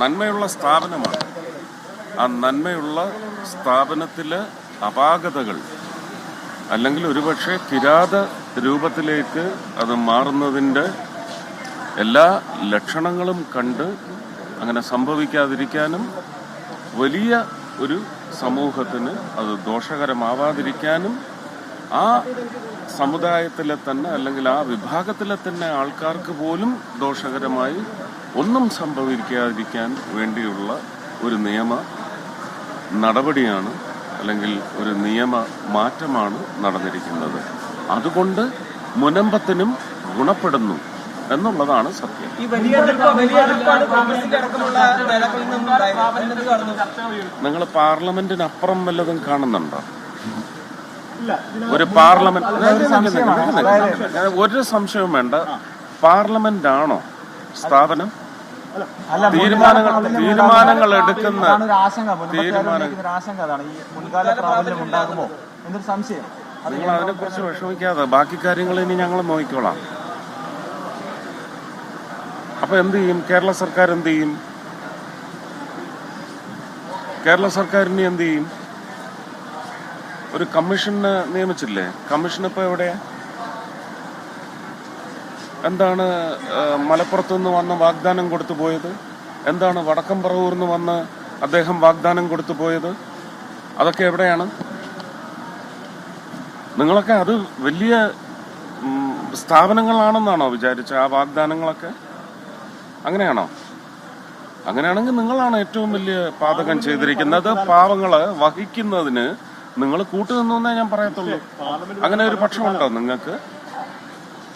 നന്മയുള്ള സ്ഥാപനമാണ്. ആ നന്മയുള്ള സ്ഥാപനത്തിലെ അപാകതകൾ അല്ലെങ്കിൽ ഒരുപക്ഷെ കിരാത രൂപത്തിലേക്ക് അത് മാറുന്നതിന്റെ എല്ലാ ലക്ഷണങ്ങളും കണ്ട് അങ്ങനെ സംഭവിക്കാതിരിക്കാനും വലിയ ഒരു സമൂഹത്തിന് അത് ദോഷകരമാവാതിരിക്കാനും ആ സമുദായത്തിലെ തന്നെ അല്ലെങ്കിൽ ആ വിഭാഗത്തിലെ തന്നെ ആൾക്കാർക്ക് പോലും ദോഷകരമായി ഒന്നും സംഭവിക്കാതിരിക്കാൻ വേണ്ടിയുള്ള ഒരു നിയമ നടപടിയാണ് അല്ലെങ്കിൽ ഒരു നിയമ മാറ്റമാണ് നടന്നിരിക്കുന്നത്. അതുകൊണ്ട് മുനമ്പത്തിനും ഗുണപ്പെടുന്നു എന്നുള്ളതാണ് സത്യം. നിങ്ങൾ പാർലമെന്റിനപ്പുറം വല്ലതും കാണുന്നുണ്ടോ? ഒരു പാർലമെന്റ് ഒരു സംശയവും വേണ്ട. പാർലമെന്റ് ആണോ സ്ഥാപനം? തീരുമാനങ്ങൾ തീരുമാനങ്ങൾ എടുക്കുന്ന ആശങ്ക. അതാണ്. ഈ മുൻകാല പ്രാബല്യം ഉണ്ടാകുമോ? എന്നൊരു സംശയം. നിങ്ങൾ അതിനെ കുറിച്ച് വിഷമിക്കാതെ ബാക്കി കാര്യങ്ങൾ ഇനി ഞങ്ങൾ നോക്കിക്കോളാം. അപ്പൊ എന്ത് ചെയ്യും? കേരള സർക്കാർ എന്ത് ചെയ്യും? കേരള സർക്കാരിന് ഇനി എന്ത് ചെയ്യും? ഒരു കമ്മീഷനെ നിയമിച്ചില്ലേ? കമ്മീഷൻ ഇപ്പൊ എവിടെയാ? എന്താണ് മലപ്പുറത്തു നിന്ന് വന്ന് വാഗ്ദാനം കൊടുത്തു പോയത്? എന്താണ് വടക്കം പറവൂർ നിന്ന് വന്ന് അദ്ദേഹം വാഗ്ദാനം കൊടുത്തു പോയത്? അതൊക്കെ എവിടെയാണ്? നിങ്ങളൊക്കെ അത് വലിയ സ്ഥാപനങ്ങളാണെന്നാണോ വിചാരിച്ച ആ വാഗ്ദാനങ്ങളൊക്കെ? അങ്ങനെയാണോ? അങ്ങനെയാണെങ്കിൽ നിങ്ങളാണ് ഏറ്റവും വലിയ പാതകം ചെയ്തിരിക്കുന്നത്. പാവങ്ങൾ വഹിക്കുന്നതിന് നിങ്ങൾ കൂട്ടുനിന്നേ ഞാൻ പറയത്തുള്ളൂ. അങ്ങനെ ഒരു പക്ഷമുണ്ടോ നിങ്ങൾക്ക്?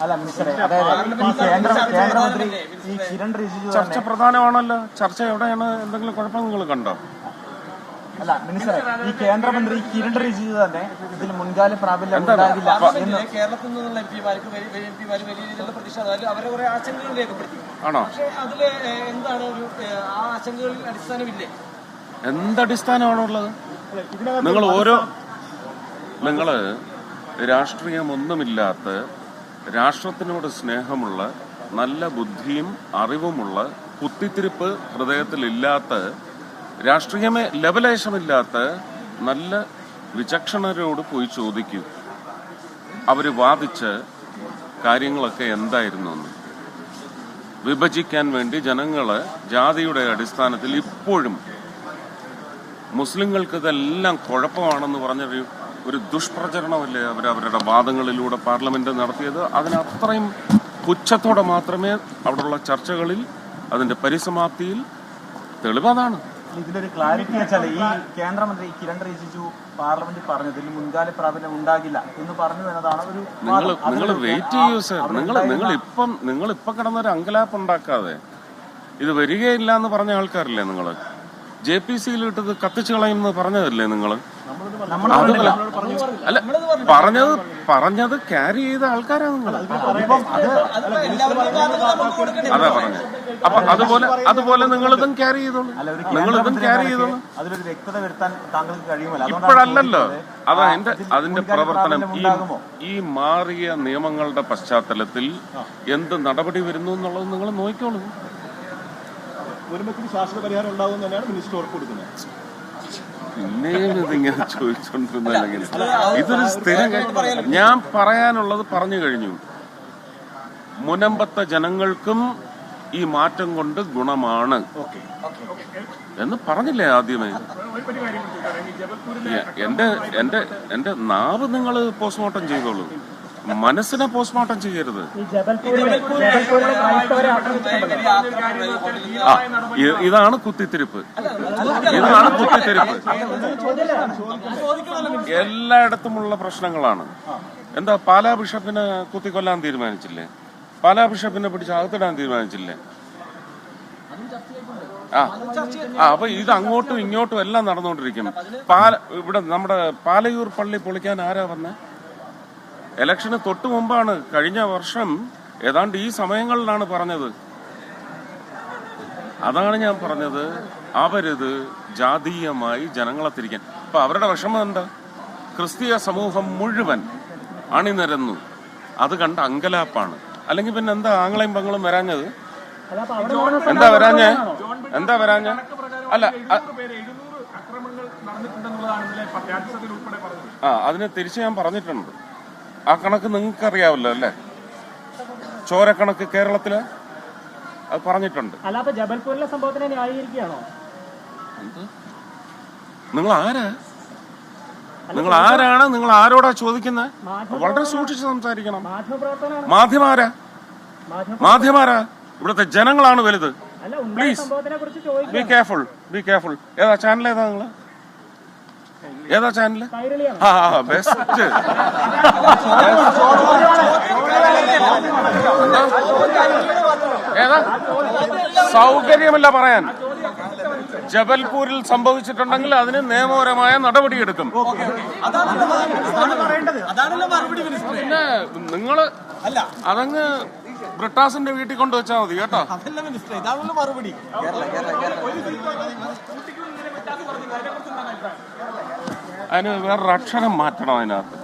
അല്ല മിനിസ്റ്ററെ അതായത് ഈ കേന്ദ്ര കേന്ദ്രമന്ത്രി ഈ കിരൺ റിജിജു ചർച്ച പ്രധാനമാണല്ലോ. ചർച്ച എവിടെയാണ്? എന്തെങ്കിലും കുഴപ്പം നിങ്ങൾ കണ്ടോ? അല്ല മിനിസ്റ്റർ ഈ കേന്ദ്രമന്ത്രി കിരൺ റിജിജു തന്നെ ഇതിൽ മുൻകാല പ്രാബല്യം ഉണ്ടാകില്ല എന്ന് കേരളത്തിൽ നിന്നുള്ള എം പിമാർക്ക് എം പിമാർ വലിയ രീതിയിലുള്ള പ്രതിഷേധം അവരെ കുറെ ആശങ്കകൾ രേഖപ്പെടുത്തി. ആണോ? പക്ഷേ അതിൽ എന്താണ് ഒരു ആ ആശങ്കകളിൽ അടിസ്ഥാനമില്ലേ? എന്തടിസ്ഥാനമാണുള്ളത്? നിങ്ങൾ ഓരോ നിങ്ങൾ രാഷ്ട്രീയമൊന്നുമില്ലാത്ത രാഷ്ട്രത്തിനോട് സ്നേഹമുള്ള നല്ല ബുദ്ധിയും അറിവുമുള്ള കുത്തിത്തിരിപ്പ് ഹൃദയത്തിലില്ലാത്ത രാഷ്ട്രീയമേ ലവലേശമില്ലാത്ത നല്ല വിചക്ഷണരോട് പോയി ചോദിക്കൂ. അവർ വാദിച്ച് കാര്യങ്ങളൊക്കെ എന്തായിരുന്നു എന്ന്. വിഭജിക്കാൻ വേണ്ടി ജനങ്ങളെ ജാതിയുടെ അടിസ്ഥാനത്തിൽ ഇപ്പോഴും മുസ്ലിങ്ങൾക്ക് ഇതെല്ലാം കുഴപ്പമാണെന്ന് പറഞ്ഞൊരു ഒരു ദുഷ്പ്രചരണമല്ലേ അവർ അവരുടെ വാദങ്ങളിലൂടെ പാർലമെന്റ് നടത്തിയത്? അതിനത്രയും പുച്ഛത്തോടെ മാത്രമേ അവിടെയുള്ള ചർച്ചകളിൽ അതിന്റെ പരിസമാപ്തിയിൽ തെളിവതാണ് ഇതിലൊരു ക്ലാരിറ്റി വെച്ചാൽ ഈ കേന്ദ്രമന്ത്രി കിരൺ റിജിജു പാർലമെന്റിൽ പറഞ്ഞു ഇതിൽ മുൻകാല പ്രാബല്യം ഉണ്ടാകില്ല എന്ന് പറഞ്ഞു എന്നതാണ് ഒരു നിങ്ങൾ നിങ്ങൾ വെയിറ്റ് ചെയ്യൂ സർ നിങ്ങൾ നിങ്ങൾ ഇപ്പം നിങ്ങൾ ഇപ്പം കിടന്നൊരു അങ്കലാപ്പ് ഉണ്ടാക്കാതെ ഇത് വരികയില്ല എന്ന് പറഞ്ഞ ആൾക്കാരല്ലേ നിങ്ങൾ? ജെ പി സിയിൽ ഇട്ടത് കത്തിച്ചു കളയുമെന്ന് പറഞ്ഞതല്ലേ നിങ്ങൾ അല്ല പറഞ്ഞത് പറഞ്ഞത് ക്യാരി ചെയ്ത ആൾക്കാരാണ് നിങ്ങൾ. അത് പറഞ്ഞത് അപ്പൊ അതുപോലെ അതുപോലെ നിങ്ങൾ ഇതും ക്യാരി ചെയ്തോളൂ. നിങ്ങൾ ഇതും ക്യാരി ചെയ്തോളൂ. ഇപ്പോഴല്ലല്ലോ. അതാ എന്റെ അതിന്റെ പ്രവർത്തനം. ഈ ഈ മാറിയ നിയമങ്ങളുടെ പശ്ചാത്തലത്തിൽ എന്ത് നടപടി വരുന്നു എന്നുള്ളത് നിങ്ങൾ നോക്കിക്കോളൂ. വരുമ്പത്തിന് ശാശ്വത പരിഹാരം ഉണ്ടാവും തന്നെയാണ് മിനിസ്റ്റർ ഉറപ്പ് കൊടുക്കുന്നത്. പിന്നെ ഇതിങ്ങനെ ചോദിച്ചോണ്ടിരുന്നില്ലെങ്കിൽ ഇതൊരു സ്ഥിരം. ഞാൻ പറയാനുള്ളത് പറഞ്ഞു കഴിഞ്ഞു. മുനമ്പത്തെ ജനങ്ങൾക്കും ഈ മാറ്റം കൊണ്ട് ഗുണമാണ്. എന്ന് പറഞ്ഞില്ലേ ആദ്യമേ? എന്റെ എന്റെ എന്റെ നാവ് നിങ്ങൾ പോസ്റ്റ്മോർട്ടം ചെയ്തോളൂ. മനസ്സിനെ പോസ്റ്റ്മോർട്ടം ചെയ്യരുത്. ആ ഇതാണ് കുത്തിത്തിരിപ്പ്. ഇതാണ് കുത്തിത്തിരിപ്പ്. എല്ലായിടത്തുമുള്ള പ്രശ്നങ്ങളാണ്. എന്താ പാലാ ബിഷപ്പിനെ കുത്തിക്കൊല്ലാൻ തീരുമാനിച്ചില്ലേ? പാലാ ബിഷപ്പിനെ പിടിച്ച് അകത്തിടാൻ തീരുമാനിച്ചില്ലേ? ആ ആ അപ്പൊ ഇത് അങ്ങോട്ടും ഇങ്ങോട്ടും എല്ലാം നടന്നുകൊണ്ടിരിക്കും. പാല ഇവിടെ നമ്മുടെ പാലയൂർ പള്ളി പൊളിക്കാൻ ആരാ വന്നേ? ഇലക്ഷന് തൊട്ടു മുമ്പാണ് കഴിഞ്ഞ വർഷം ഏതാണ്ട് ഈ സമയങ്ങളിലാണ് പറഞ്ഞത്. അതാണ് ഞാൻ പറഞ്ഞത്. അവരത് ജാതീയമായി ജനങ്ങളെ തിരിക്കാൻ. അപ്പൊ അവരുടെ വിഷമം എന്താ? ക്രിസ്തീയ സമൂഹം മുഴുവൻ അണിനിരന്നു. അത് കണ്ട അങ്കലാപ്പാണ്. അല്ലെങ്കിൽ പിന്നെ എന്താ ആങ്ങളെയും പങ്ങളും വരാഞ്ഞത്? എന്താ വരാഞ്ഞേ? എന്താ വരാഞ്ഞ? അല്ല ആ അതിനെ തിരിച്ച് ഞാൻ പറഞ്ഞിട്ടുണ്ട്. ആ കണക്ക് നിങ്ങൾക്ക് അറിയാവല്ലോ അല്ലേ ചോരക്കണക്ക് കേരളത്തിൽ അത് പറഞ്ഞിട്ടുണ്ട്. അല്ല അപ്പൊ ജബൽപൂരിലെ സംഭവത്തിനെ ന്യായീകരിക്കുകയാണോ? നിങ്ങൾ ആരാ? നിങ്ങൾ ആരാണ്? നിങ്ങൾ ആരോടാ ചോദിക്കുന്നത് വളരെ സൂക്ഷിച്ച് സംസാരിക്കണം. മാധ്യമ മാധ്യമാരാ? മാധ്യമ മാധ്യമാരാ? ഇവിടുത്തെ ജനങ്ങളാണ് വലുത്. കുറിച്ച് ബി കെയർഫുൾ ബി കെയർഫുൾ ഏതാ? ചാനൽ ഏതാ നിങ്ങൾ? ഏതാ കൈരളിയാണ് ആ ബെസ്റ്റ് ഏതാ? സൗകര്യമല്ല പറയാൻ. ജബൽപൂരിൽ സംഭവിച്ചിട്ടുണ്ടെങ്കിൽ അതിന് നിയമപരമായ നടപടിയെടുക്കും. പിന്നെ നിങ്ങൾ അതങ്ങ് ബ്രിട്ടാസിന്റെ വീട്ടിൽ കൊണ്ടുവച്ചാൽ മതി കേട്ടോ? മറുപടി. അതിന് വേറൊരു അക്ഷരം മാറ്റണം അതിനകത്ത്.